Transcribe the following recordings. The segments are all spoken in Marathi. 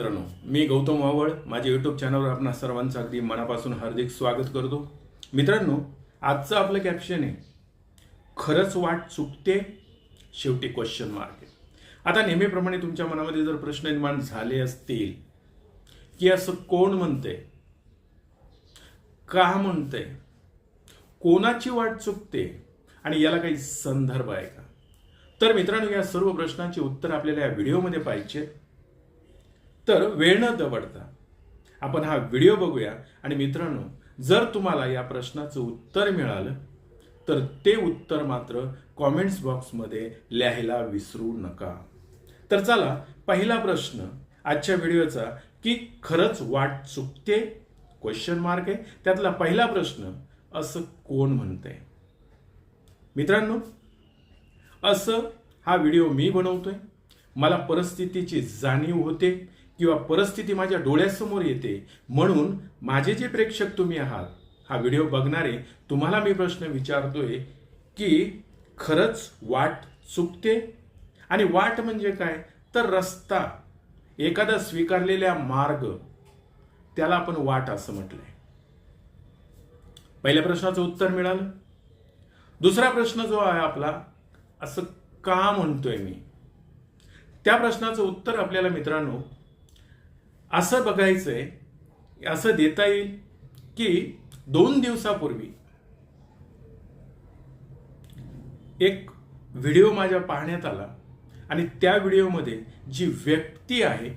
मित्रांनो मी गौतम वावळ. माझ्या यूट्यूब चॅनलवर आपणा सर्वांचं अगदी मनापासून हार्दिक स्वागत करतो. मित्रांनो आजचं आपलं कॅप्शन आहे खरंच वाट चुकते? शेवटी क्वेश्चन मार्क आहे. आता नेहमीप्रमाणे तुमच्या मनामध्ये जर प्रश्न निर्माण झाले असतील की असं कोण म्हणते का म्हणते कोणाची वाट चुकते? आणि याला काही संदर्भ आहे का? तर मित्रांनो या सर्व प्रश्नांची उत्तर आपल्याला या व्हिडिओमध्ये पाहिजे तर वेळ न दवडता आपण हा व्हिडिओ बघूया. आणि मित्रांनो जर तुम्हाला या प्रश्नाचं उत्तर मिळालं तर ते उत्तर मात्र कॉमेंट्स बॉक्समध्ये लिहायला विसरू नका. तर चला पहिला प्रश्न आजच्या व्हिडिओचा की खरंच वाट चुकते? क्वेश्चन मार्क आहे. त्यातला पहिला प्रश्न असं कोण म्हणतंय? मित्रांनो असं हा व्हिडिओ मी बनवतोय. मला परिस्थितीची जाणीव होते. किंवा परिस्थिती माझ्या डोळ्यासमोर येते. म्हणून माझे जे प्रेक्षक तुम्ही आहात हा व्हिडिओ बघणारे तुम्हाला मी प्रश्न विचारतोय की खरंच वाट चुकते? आणि वाट म्हणजे काय? तर रस्ता. एखादा स्वीकारलेला मार्ग. त्याला आपण वाट असं म्हटलंय. पहिल्या प्रश्नाचं उत्तर मिळालं. दुसरा प्रश्न जो आहे आपला असं का म्हणतोय मी? त्या प्रश्नाचं उत्तर आपल्याला मित्रांनो असं बघायचं आहे असं देता येईल की दोन दिवसापूर्वी एक व्हिडिओ माझ्या पाहण्यात आला आणि त्या व्हिडिओमध्ये जी व्यक्ती आहे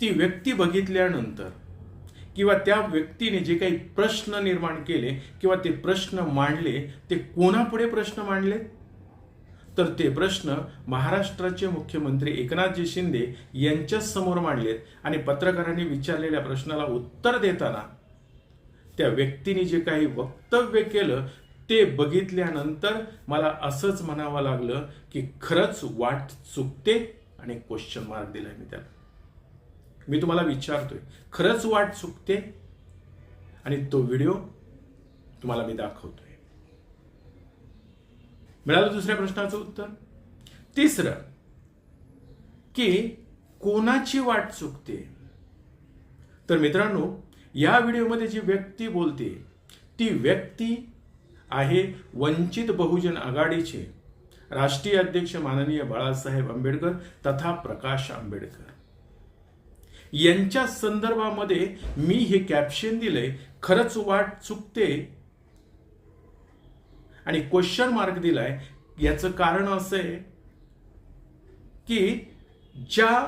ती व्यक्ती बघितल्यानंतर किंवा त्या व्यक्तीने जे काही प्रश्न निर्माण केले किंवा ते प्रश्न मांडले ते कोणापुढे प्रश्न मांडले तर ते प्रश्न महाराष्ट्राचे मुख्यमंत्री एकनाथजी शिंदे यांच्याच समोर मांडलेत आणि पत्रकारांनी विचारलेल्या प्रश्नाला उत्तर देताना त्या व्यक्तीने जे काही वक्तव्य केलं ते बघितल्यानंतर मला असंच म्हणावं लागलं की खरंच वाट चुकते आणि क्वेश्चन मार्क दिलाय मी त्याला. मी तुम्हाला विचारतोय खरंच वाट चुकते? आणि तो व्हिडिओ तुम्हाला मी दाखवतोय. मिळालं दुसऱ्या प्रश्नाचं उत्तर? तिसरं की कोणाची वाट चुकते? तर मित्रांनो या व्हिडिओमध्ये जी व्यक्ती बोलते ती व्यक्ती आहे वंचित बहुजन आघाडीचे राष्ट्रीय अध्यक्ष माननीय बाळासाहेब आंबेडकर तथा प्रकाश आंबेडकर. यांच्या संदर्भामध्ये मी हे कॅप्शन दिले खरंच वाट चुकते आणि क्वेश्चन मार्क दिलाय याचं कारण असं आहे की ज्या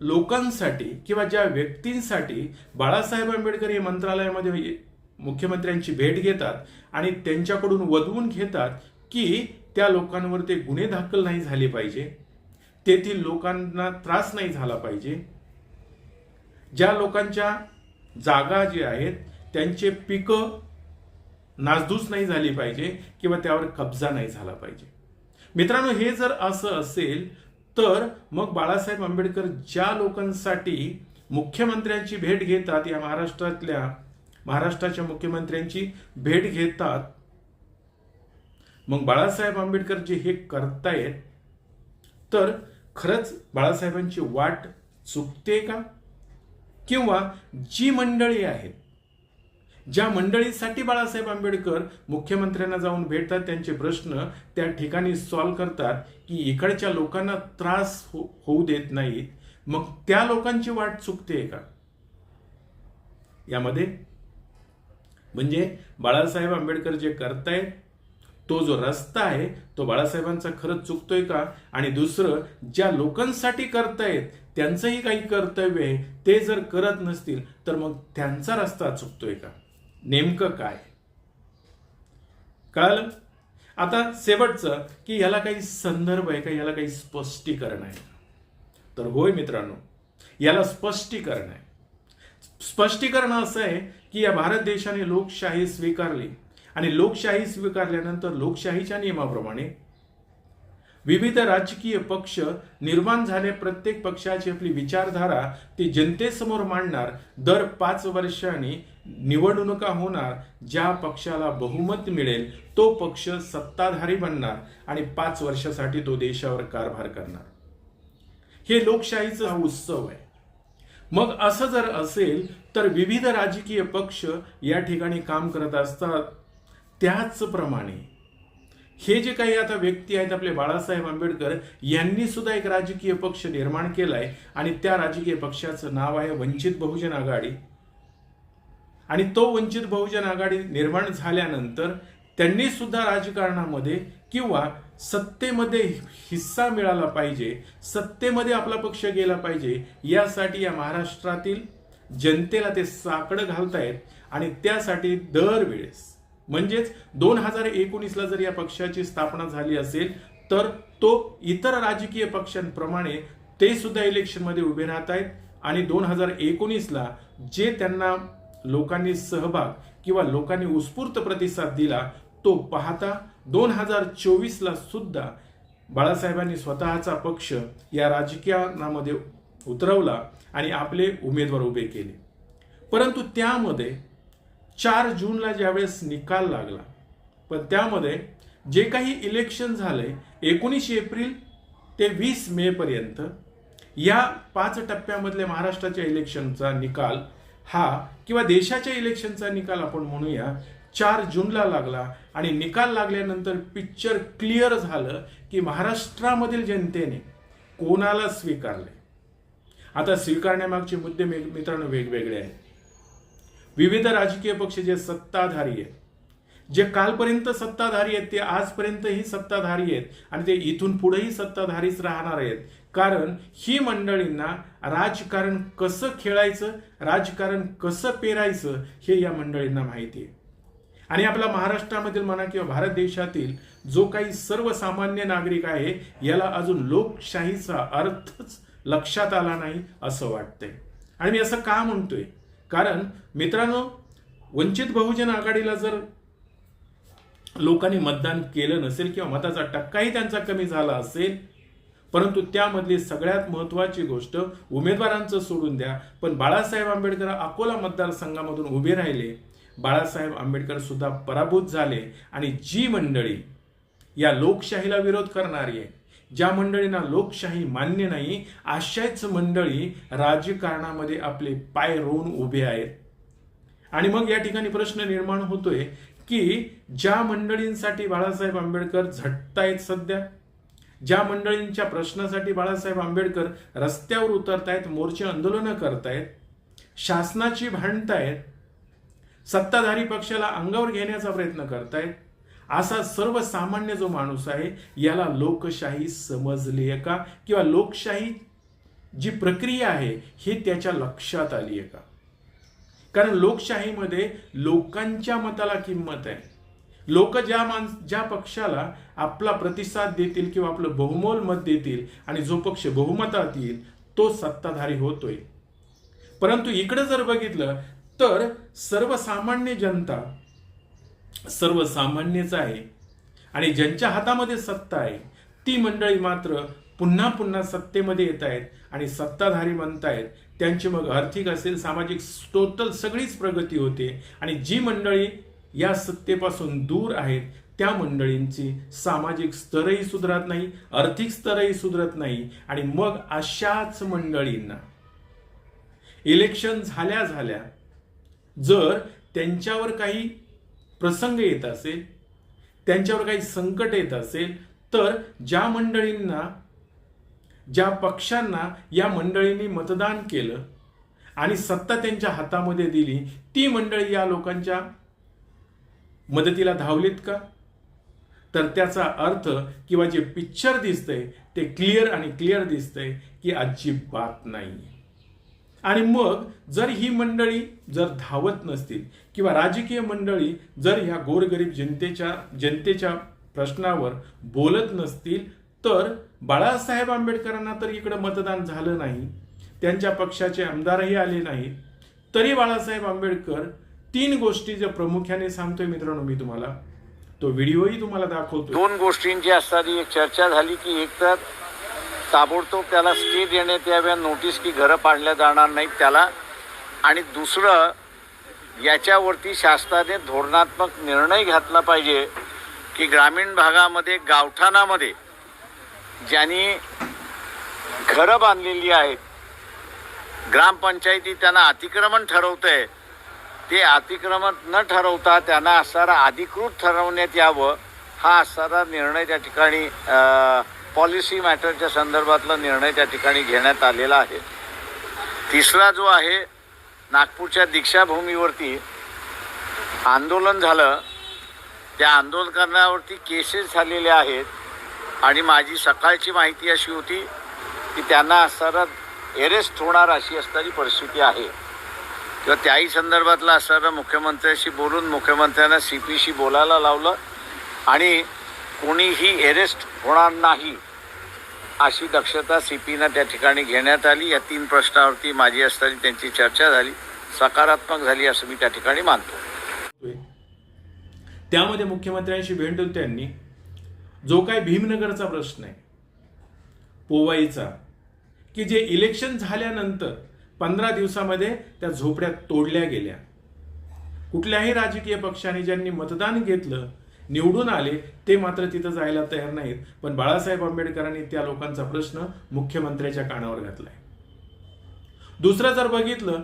लोकांसाठी किंवा ज्या व्यक्तींसाठी बाळासाहेब आंबेडकर हे मंत्रालयामध्ये मुख्यमंत्र्यांची भेट घेतात आणि त्यांच्याकडून वधवून घेतात की त्या लोकांवर ते गुन्हे दाखल नाही झाले पाहिजे तेथील लोकांना त्रास नाही झाला पाहिजे ज्या लोकांच्या जागा जे आहेत त्यांचे पिकं नासधूस नाही झाली पाहिजे किंवा त्यावर कब्जा नाही झाला पाहिजे. मित्रांनो हे जर असं असेल तर मग बाळासाहेब आंबेडकर ज्या लोकांसाठी मुख्यमंत्र्यांची भेट घेतात या महाराष्ट्रातल्या महाराष्ट्राच्या मुख्यमंत्र्यांची भेट घेतात मग बाळासाहेब आंबेडकर जे हे करतायत तर खरंच बाळासाहेबांची वाट चुकते का? किंवा जी मंडळी आहेत ज्या मंडळीसाठी बाळासाहेब आंबेडकर मुख्यमंत्र्यांना जाऊन भेटतात त्यांचे प्रश्न त्या ठिकाणी सॉल्व्ह करतात की इकडच्या लोकांना त्रास हो होऊ देत नाहीत. मग त्या लोकांची वाट चुकते का? यामध्ये म्हणजे बाळासाहेब आंबेडकर जे करतायत तो जो रस्ता आहे तो बाळासाहेबांचा खरंच चुकतोय का? आणि दुसरं ज्या लोकांसाठी करतायत त्यांचंही काही कर्तव्य आहे ते जर करत नसतील तर मग त्यांचा रस्ता चुकतोय का? नेमकं काय? कळालं? आता शेवटचं की याला काही संदर्भ आहे का? याला काही स्पष्टीकरण आहे. तर होय मित्रांनो याला स्पष्टीकरण आहे. स्पष्टीकरण असं आहे की या भारत देशाने लोकशाही स्वीकारली आणि लोकशाही स्वीकारल्यानंतर लोकशाहीच्या नियमाप्रमाणे विविध राजकीय पक्ष निर्माण झाले. प्रत्येक पक्षाची आपली विचारधारा ती जनतेसमोर मांडणार. दर पाच वर्षांनी निवडणुका होणार. ज्या पक्षाला बहुमत मिळेल तो पक्ष सत्ताधारी बनणार आणि पाच वर्षासाठी तो देशावर कारभार करणार. हे लोकशाहीचा हा उत्सव आहे. मग असं जर असेल तर विविध राजकीय पक्ष या ठिकाणी काम करत असतात. त्याचप्रमाणे हे जे काही आता व्यक्ती आहेत आपले बाळासाहेब आंबेडकर यांनी सुद्धा एक राजकीय पक्ष निर्माण केलाय आणि त्या राजकीय पक्षाचं नाव आहे वंचित बहुजन आघाडी. आणि तो वंचित बहुजन आघाडी निर्माण झाल्यानंतर त्यांनी सुद्धा राजकारणामध्ये किंवा सत्तेमध्ये हिस्सा मिळाला पाहिजे सत्तेमध्ये आपला पक्ष गेला पाहिजे यासाठी या महाराष्ट्रातील जनतेला ते साकडं घालतायत आणि त्यासाठी दरवेळेस म्हणजेच दोन हजार एकोणीसला जर या पक्षाची स्थापना झाली असेल तर तो इतर राजकीय पक्षांप्रमाणे ते सुद्धा इलेक्शनमध्ये उभे राहत आहेत. आणि दोन हजार एकोणीसला जे त्यांना लोकांनी सहभाग किंवा लोकांनी उत्स्फूर्त प्रतिसाद दिला तो पाहता दोन हजार चोवीसला सुद्धा बाळासाहेबांनी स्वतःचा पक्ष या राजकीयामध्ये उतरवला आणि आपले उमेदवार उभे केले. परंतु त्यामध्ये चार जूनला ज्यावेळेस निकाल लागला पण त्यामध्ये जे काही इलेक्शन झाले एकोणीस एप्रिल ते वीस मे पर्यंत या पाच टप्प्यामधले महाराष्ट्राच्या इलेक्शनचा निकाल हा किंवा देशाच्या इलेक्शनचा निकाल आपण म्हणूया चार जूनला लागला आणि निकाल लागल्यानंतर पिक्चर क्लिअर झालं की महाराष्ट्रामधील जनतेने कोणाला स्वीकारले? आता स्वीकारण्यामागचे मुद्दे मे- मित्रांनो वेगवेगळे आहेत. विविध राजकीय पक्ष जे सत्ताधारी आहेत जे कालपर्यंत सत्ताधारी आहेत ते आजपर्यंतही सत्ताधारी आहेत आणि ते इथून पुढेही सत्ताधारीच राहणार आहेत. कारण ही मंडळींना राजकारण कसं खेळायचं राजकारण कसं पेरायचं हे या मंडळींना माहिती आहे. आणि आपला महाराष्ट्रामधील म्हणा किंवा भारत देशातील जो काही सर्वसामान्य नागरिक आहे याला अजून लोकशाहीचा अर्थच लक्षात आला नाही असं वाटतंय. आणि मी असं का म्हणतोय? कारण मित्रांनो वंचित बहुजन आघाडीला जर लोकांनी मतदान केलं नसेल किंवा मताचा टक्काही त्यांचा कमी झाला असेल परंतु त्यामधली सगळ्यात महत्वाची गोष्ट उमेदवारांचं सोडून द्या. पण बाळासाहेब आंबेडकर अकोला मतदारसंघामधून उभे राहिले. बाळासाहेब आंबेडकर सुद्धा पराभूत झाले आणि जी मंडळी या लोकशाहीला विरोध करणारी आहे ज्या मंडळींना लोकशाही मान्य नाही अशाच मंडळी राजकारणामध्ये आपले पाय रोवून उभे आहेत. आणि मग या ठिकाणी प्रश्न निर्माण होतोय की ज्या मंडळींसाठी बाळासाहेब आंबेडकर झटतायत सध्या ज्या मंडळींच्या प्रश्नासाठी बाळासाहेब आंबेडकर रस्त्यावर उतरतायत मोर्चे आंदोलनं करतायत शासनाची भांडतायत सत्ताधारी पक्षाला अंगावर घेण्याचा प्रयत्न करतायत असा सर्वसामान्य जो माणूस आहे याला लोकशाही समजली आहे का? किंवा लोकशाही जी प्रक्रिया आहे ही त्याच्या लक्षात आली आहे का? कारण लोकशाहीमध्ये लोकांच्या मताला किंमत आहे. लोक ज्या माणस ज्या पक्षाला आपला प्रतिसाद देतील किंवा आपलं बहुमोल मत देतील आणि जो पक्ष बहुमतात येईल तो सत्ताधारी होतोय. परंतु इकडे जर बघितलं तर सर्वसामान्य जनता सर्वसामान्यच आहे. आणि ज्यांच्या हातामध्ये सत्ता आहे ती मंडळी मात्र पुन्हा पुन्हा सत्तेमध्ये येत आहेत आणि सत्ताधारी म्हणतायत त्यांची मग आर्थिक असेल सामाजिक टोटल सगळीच प्रगती होते. आणि जी मंडळी या सत्तेपासून दूर आहेत त्या मंडळींची सामाजिक स्तरही सुधारत नाही आर्थिक स्तरही सुधारत नाही. आणि मग अशाच मंडळींना इलेक्शन झाल्या झाल्या जर त्यांच्यावर काही प्रसंग येत असेल त्यांच्यावर काही संकट येत असेल तर ज्या मंडळींना ज्या पक्षांना या मंडळींनी मतदान केलं आणि सत्ता त्यांच्या हातामध्ये दिली ती मंडळी या लोकांच्या मदतीला धावलीत का? तर त्याचा अर्थ किंवा जे पिक्चर दिसतंय ते क्लिअर आणि क्लिअर दिसतंय की अजिबात नाही आणि मग जर ही मंडळी जर धावत नसतील किंवा राजकीय मंडळी जर ह्या गोरगरीब जनतेच्या जनतेच्या प्रश्नावर बोलत नसतील तर बाळासाहेब आंबेडकरांना तर इकडं मतदान झालं नाही त्यांच्या पक्षाचे आमदारही आले नाहीत तरी बाळासाहेब आंबेडकर तीन गोष्टी ज्या प्रामुख्याने सांगतोय मित्रांनो मी तुम्हाला तो व्हिडिओही तुम्हाला दाखवतो दोन गोष्टींची असताना एक चर्चा झाली की एक तर ताबडतोब त्याला स्टे देण्यात याव्या नोटीस की घरं पाडल्या जाणार नाहीत त्याला. आणि दुसरं याच्यावरती शासनाने धोरणात्मक निर्णय घातला पाहिजे की ग्रामीण भागामध्ये गावठाणामध्ये ज्यांनी घरं बांधलेली आहेत ग्रामपंचायती त्यांना अतिक्रमण ठरवतंय. ते अतिक्रमण न ठरवता त्यांना असणारा अधिकृत ठरवण्यात यावं हा असणारा निर्णय त्या ठिकाणी पॉलिसी मॅटरच्या संदर्भातला निर्णय त्या ठिकाणी घेण्यात आलेला आहे. तिसरा जो आहे नागपूरच्या दीक्षाभूमीवरती आंदोलन झालं. त्या आंदोलकांवरती केसेस झालेले आहेत. आणि माझी सकाळची माहिती अशी होती की त्यांना असणारा एरेस्ट होणार अशी असणारी परिस्थिती आहे. किंवा त्याही संदर्भातलं असणारं मुख्यमंत्र्याशी बोलून मुख्यमंत्र्यांना सी पीशी बोलायला लावलं. आणि कोणीही अरेस्ट होणार नाही अशी दक्षता सी पीनं त्या ठिकाणी घेण्यात आली. या तीन प्रश्नावरती माझी असताना त्यांची चर्चा झाली. सकारात्मक झाली असं मी त्या ठिकाणी मानतो. त्यामध्ये मुख्यमंत्र्यांशी भेटून त्यांनी जो काय भीमनगरचा प्रश्न आहे पोवाईचा की जे इलेक्शन झाल्यानंतर पंधरा दिवसामध्ये त्या झोपड्या तोडल्या गेल्या. कुठल्याही राजकीय पक्षाने ज्यांनी मतदान घेतलं निवडून आले ते मात्र तिथं जायला तयार नाहीत. पण बाळासाहेब आंबेडकरांनी त्या लोकांचा प्रश्न मुख्यमंत्र्याच्या कानावर घातलाय. दुसरं जर बघितलं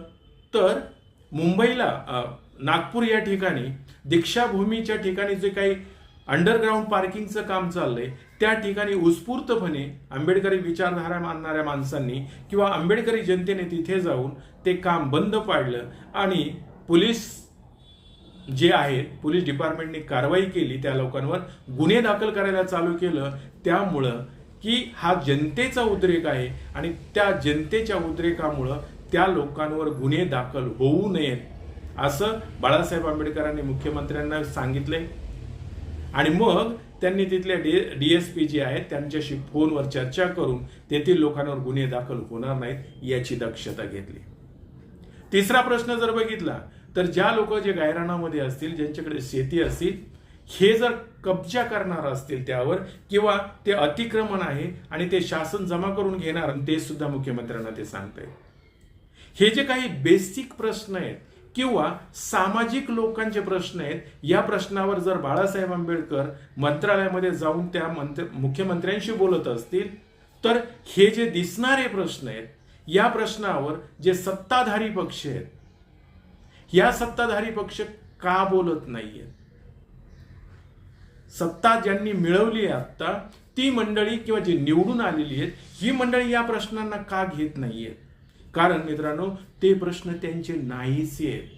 तर मुंबईला नागपूर या ठिकाणी दीक्षाभूमीच्या ठिकाणी जे काही अंडरग्राऊंड पार्किंगचं काम चाललंय त्या ठिकाणी उत्स्फूर्तपणे आंबेडकरी विचारधारा मानणाऱ्या माणसांनी किंवा आंबेडकरी जनतेने तिथे जाऊन ते काम बंद पाडलं आणि पोलीस जे आहेत पोलीस डिपार्टमेंटने कारवाई केली त्या लोकांवर गुन्हे दाखल करायला चालू केलं. त्यामुळं की हा जनतेचा उद्रेक आहे आणि त्या जनतेच्या उद्रेकामुळं त्या लोकांवर गुन्हे दाखल होऊ नयेत असं बाळासाहेब आंबेडकरांनी मुख्यमंत्र्यांना सांगितलंय. आणि मग त्यांनी तिथल्या डी डीएसपी जे आहेत त्यांच्याशी फोनवर चर्चा करून तेथील लोकांवर गुन्हे दाखल होणार नाहीत याची दक्षता घेतली. तिसरा प्रश्न जर बघितला तर ज्या लोक जे गायरानामध्ये असतील ज्यांच्याकडे शेती असतील हे जर कब्जा करणार असतील त्यावर किंवा ते अतिक्रमण आहे आणि ते शासन जमा करून घेणार ते सुद्धा मुख्यमंत्र्यांना ते सांगताय हे जे काही बेसिक प्रश्न आहेत किंवा सामाजिक लोकांचे प्रश्न आहेत या प्रश्नावर जर बाळासाहेब आंबेडकर मंत्रालयामध्ये जाऊन त्या मंत्र मुख्यमंत्र्यांशी बोलत असतील तर हे जे दिसणारे प्रश्न आहेत या प्रश्नावर जे सत्ताधारी पक्ष आहेत या सत्ताधारी पक्ष का बोलत नाहीयेत सत्ता ज्यांनी मिळवली आहे आता ती मंडळी किंवा जी निवडून आलेली आहेत ही मंडळी या प्रश्नांना का घेत नाहीयेत कारण मित्रांनो ते प्रश्न त्यांचे नाहीसे आहेत.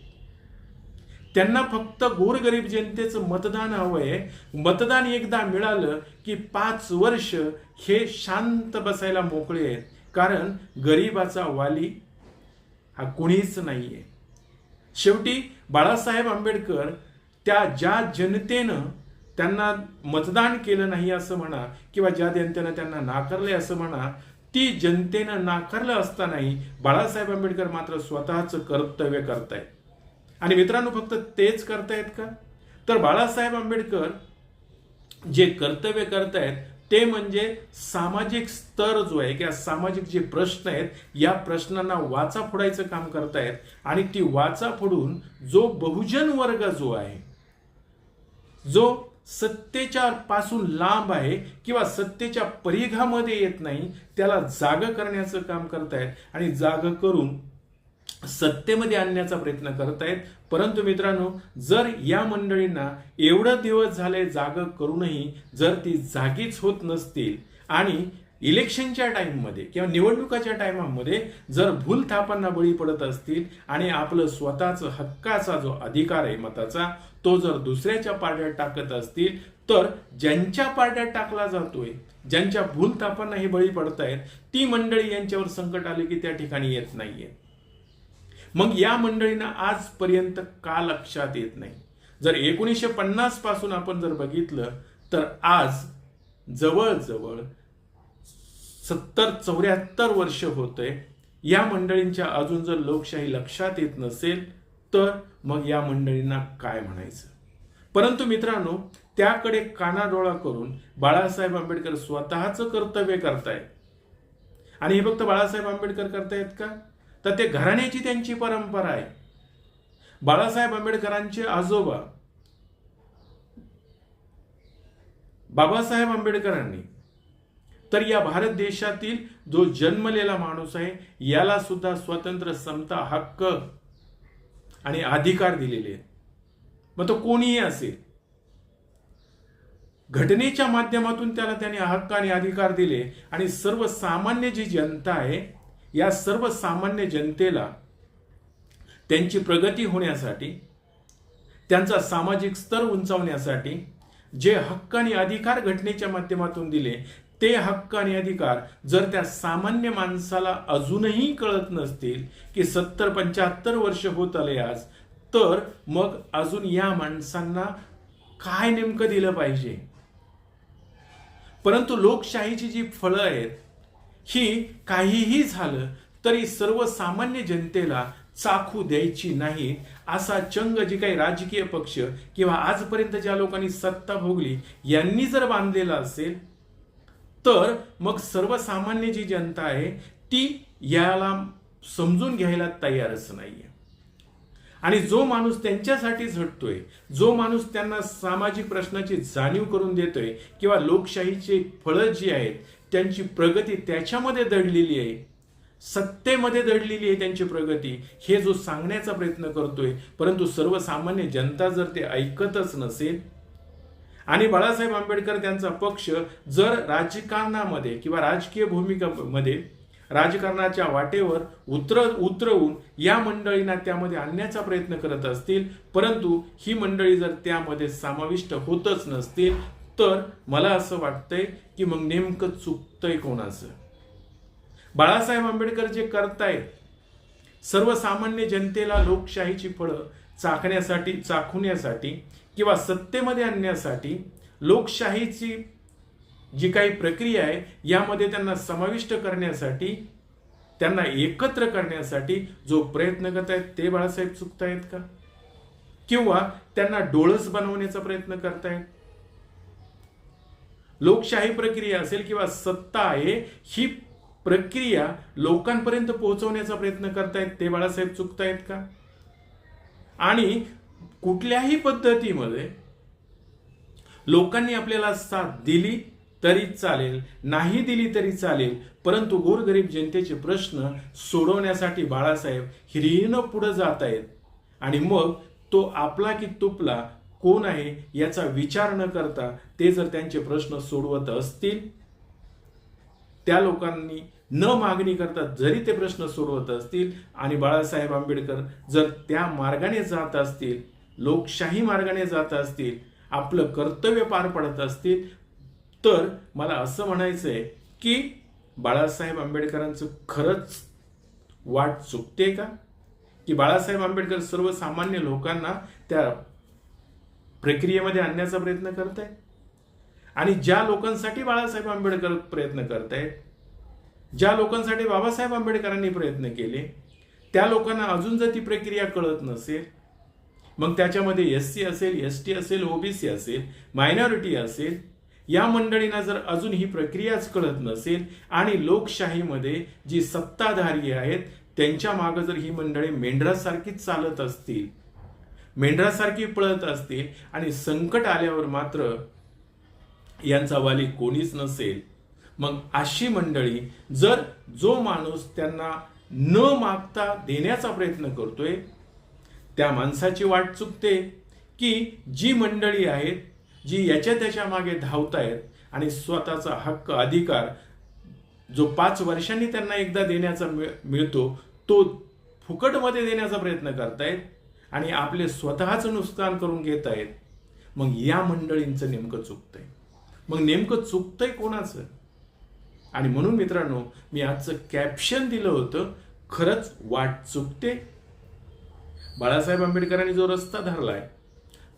त्यांना फक्त गोरगरीब जनतेचं मतदान हवंय मतदान एकदा मिळालं की पाच वर्ष हे शांत बसायला मोकळे आहेत. कारण गरीबाचा वाली हा कुणीच आहे शेवटी बाळासाहेब आंबेडकर त्या ज्या जनतेनं त्यांना मतदान केलं नाही असं म्हणा किंवा ज्या जनतेनं त्यांना नाकारले असं म्हणा ती जनतेनं नाकारलं असतानाही बाळासाहेब आंबेडकर मात्र स्वतःचं कर्तव्य करतायत. आणि मित्रांनो फक्त तेच करतायत का? तर बाळासाहेब आंबेडकर जे कर्तव्य करतायत ते म्हणजे सामाजिक स्तर जो आहे किंवा सामाजिक जे प्रश्न आहेत या प्रश्नांना वाचा फोडायचं काम करतायत. आणि ती वाचा फोडून जो बहुजन वर्ग जो आहे जो सत्तेच्या पासून लांब आहे किंवा सत्तेच्या परिघामध्ये येत नाही त्याला जाग करण्याचं काम करतायत. आणि जाग करून सत्तेमध्ये आणण्याचा प्रयत्न करत आहेत परंतु मित्रांनो जर या मंडळींना एवढं दिवस झाले जाग करूनही जर ती जागीच होत नसतील आणि इलेक्शनच्या टाईममध्ये किंवा निवडणुकाच्या टायमामध्ये जर भूल थापांना बळी पडत असतील आणि आपलं स्वतःचं हक्काचा जो अधिकार आहे मताचा तो जर दुसऱ्याच्या पारड्यात टाकत असतील तर ज्यांच्या पारड्यात टाकला जातोय ज्यांच्या भूल थापांना हे बळी पडतायत ती मंडळी यांच्यावर संकट आले की त्या ठिकाणी येत नाहीये. मग या मंडळींना आजपर्यंत का लक्षात येत नाही? जर एकोणीसशे पन्नासपासून आपण जर बघितलं तर आज जवळजवळ सत्तर चौऱ्याहत्तर वर्ष होतंय. या मंडळींच्या अजून जर लोकशाही लक्षात येत नसेल तर मग या मंडळींना काय म्हणायचं? परंतु मित्रांनो त्याकडे कानाडोळा करून बाळासाहेब आंबेडकर स्वतःचं कर्तव्य करतायत. आणि हे फक्त बाळासाहेब आंबेडकर करतायत का? तर ते घराण्याची त्यांची परंपरा आहे. बाळासाहेब आंबेडकरांचे आजोबा बाबासाहेब आंबेडकरांनी. तर या भारत देशातील जो जन्मलेला माणूस आहे याला सुद्धा स्वतंत्र समता हक्क आणि अधिकार दिलेले आहेत. मग तो कोणीही असेल घटनेच्या माध्यमातून त्याला त्याने हक्क आणि अधिकार दिले आणि सर्वसामान्य जी जनता आहे या सर्वसामान्य जनतेला त्यांची प्रगती होण्यासाठी त्यांचा सामाजिक स्तर उंचावण्यासाठी जे हक्क आणि अधिकार घटनेच्या माध्यमातून दिले ते हक्क आणि अधिकार जर त्या सामान्य माणसाला अजूनही कळत नसतील की सत्तर पंच्याहत्तर वर्ष होत आले आज तर मग अजून या माणसांना काय नेमकं दिलं पाहिजे? परंतु लोकशाहीची जी फळं आहेत ही काहीही झालं तरी सर्वसामान्य जनतेला चाखू द्यायची नाही असा चंग जे काही राजकीय पक्ष किंवा आजपर्यंत ज्या लोकांनी सत्ता भोगली यांनी जर बांधलेला असेल तर मग सर्वसामान्य जी जनता आहे ती याला समजून घ्यायला तयारच नाहीये. आणि जो माणूस त्यांच्यासाठी झटतोय जो माणूस त्यांना सामाजिक प्रश्नाची जाणीव करून देतोय किंवा लोकशाहीचे फळं जी आहेत त्यांची प्रगती त्याच्यामध्ये दडलेली आहे. सत्तेमध्ये दडलेली आहे त्यांची प्रगती. हे जो सांगण्याचा प्रयत्न करतोय परंतु सर्वसामान्य जनता जर ते ऐकतच नसेल आणि बाळासाहेब आंबेडकर त्यांचा पक्ष जर राजकारणामध्ये किंवा राजकीय भूमिकामध्ये राजकारणाच्या वाटेवर उतर उतरवून या मंडळींना त्यामध्ये आणण्याचा प्रयत्न करत असतील परंतु ही मंडळी जर त्यामध्ये समाविष्ट होतच नसतील तर मला असं वाटतंय की मग नेमकं चुकतंय कोणाचं? बाळासाहेब आंबेडकर जे करतायत सर्वसामान्य जनतेला लोकशाहीची फळं चाखण्यासाठी चाखण्यासाठी किंवा सत्तेमध्ये आणण्यासाठी लोकशाहीची जी काही प्रक्रिया आहे यामध्ये त्यांना समाविष्ट करण्यासाठी त्यांना एकत्र करण्यासाठी जो प्रयत्न करत आहेत ते बाळासाहेब चुकतायत का? किंवा त्यांना डोळस बनवण्याचा प्रयत्न करतायत? लोकशाही प्रक्रिया असेल किंवा सत्ता आहे ही प्रक्रिया लोकांपर्यंत पोहोचवण्याचा प्रयत्न करतायत ते बाळासाहेब चुकतायत का? आणि कुठल्याही पद्धतीमध्ये लोकांनी आपल्याला साथ दिली तरी चालेल नाही दिली तरी चालेल परंतु गोरगरीब जनतेचे प्रश्न सोडवण्यासाठी बाळासाहेब हिरीनं पुढे जात आहेत आणि मग तो आपला की तुपला कोण आहे याचा विचार न करता ते जर त्यांचे प्रश्न सोडवत असतील त्या लोकांनी न मागणी करता जरी ते प्रश्न सोडवत असतील आणि बाळासाहेब आंबेडकर जर त्या मार्गाने जात असतील लोकशाही मार्गाने जात असतील आपलं कर्तव्य पार पडत असतील तर मला असं म्हणायचं आहे की बाळासाहेब आंबेडकरांचं खरंच वाट चुकते का? की बाळासाहेब आंबेडकर सर्वसामान्य लोकांना त्या प्रक्रियेमध्ये आणण्याचा प्रयत्न करत आहेत आणि ज्या लोकांसाठी बाळासाहेब आंबेडकर प्रयत्न करत आहेत ज्या लोकांसाठी बाबासाहेब आंबेडकरांनी प्रयत्न केले त्या लोकांना अजून जर ती प्रक्रिया कळत नसेल मग त्याच्यामध्ये एस सी असेल एस टी असेल ओबीसी असेल मायनॉरिटी असेल या मंडळींना जर अजून ही प्रक्रियाच कळत नसेल आणि लोकशाहीमध्ये जी सत्ताधारी आहेत त्यांच्या मागं जर ही मंडळी मेंढरासारखीच चालत असतील मेंढरासारखी पळत असतील आणि संकट आल्यावर मात्र यांचा वाली कोणीच नसेल. मग अशी मंडळी जर जो माणूस त्यांना न मागता देण्याचा प्रयत्न करतोय त्या माणसाची वाट चुकते की जी मंडळी आहेत जी याच्या त्याच्यामागे धावतायत आणि स्वतःचा हक्क अधिकार जो पाच वर्षांनी त्यांना एकदा देण्याचा मिळ- मिळतो तो फुकटमध्ये देण्याचा प्रयत्न करतायत आणि आपले स्वतःचं नुकसान करून घेत आहेत मग या मंडळींचं नेमकं चुकतंय. मग नेमकं चुकतंय कोणाचं? आणि म्हणून मित्रांनो मी आजचं कॅप्शन दिलं होतं खरंच वाट चुकते. बाळासाहेब आंबेडकरांनी जो रस्ता धरलाय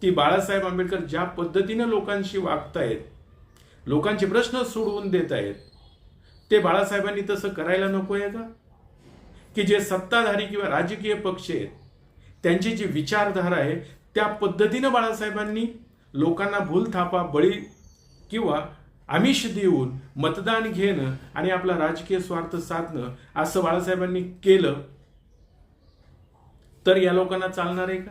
ती बाळासाहेब आंबेडकर ज्या पद्धतीनं लोकांशी वागतायत लोकांचे प्रश्न सोडवून देत आहेत ते बाळासाहेबांनी तसं करायला नको आहे का? की जे सत्ताधारी किंवा राजकीय पक्ष आहेत त्यांची जी विचारधारा आहे त्या पद्धतीनं बाळासाहेबांनी लोकांना भूलथापा बळी किंवा आमिष देऊन मतदान घेणं आणि आपला राजकीय स्वार्थ साधणं असं बाळासाहेबांनी केलं. तर या लोकांना चालणार आहे का?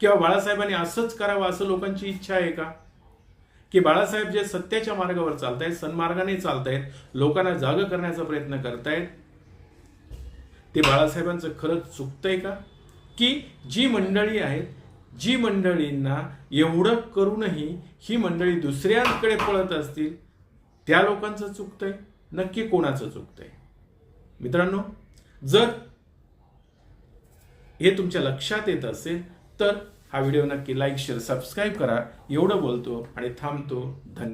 किंवा बाळासाहेबांनी असंच करावं असं लोकांची इच्छा आहे का? की बाळासाहेब जे सत्याच्या मार्गावर चालतायत सन्मार्गाने चालतायत लोकांना जाग करण्याचा प्रयत्न करतायत ते बाळासाहेबांचं खरंच चुकतंय का? की जी मंडळी आहेत जी मंडळींना एवढं करूनही ही मंडळी दुसऱ्यांकडे पळत असतील त्या लोकांचं चुकतंय नक्की कोणाचं चुकतंय? मित्रांनो जर हे तुमच्या लक्षात येत असेल तर हा व्हिडिओ नक्की लाईक शेअर सबस्क्राईब करा. एवढं बोलतो आणि थांबतो. धन्यवाद.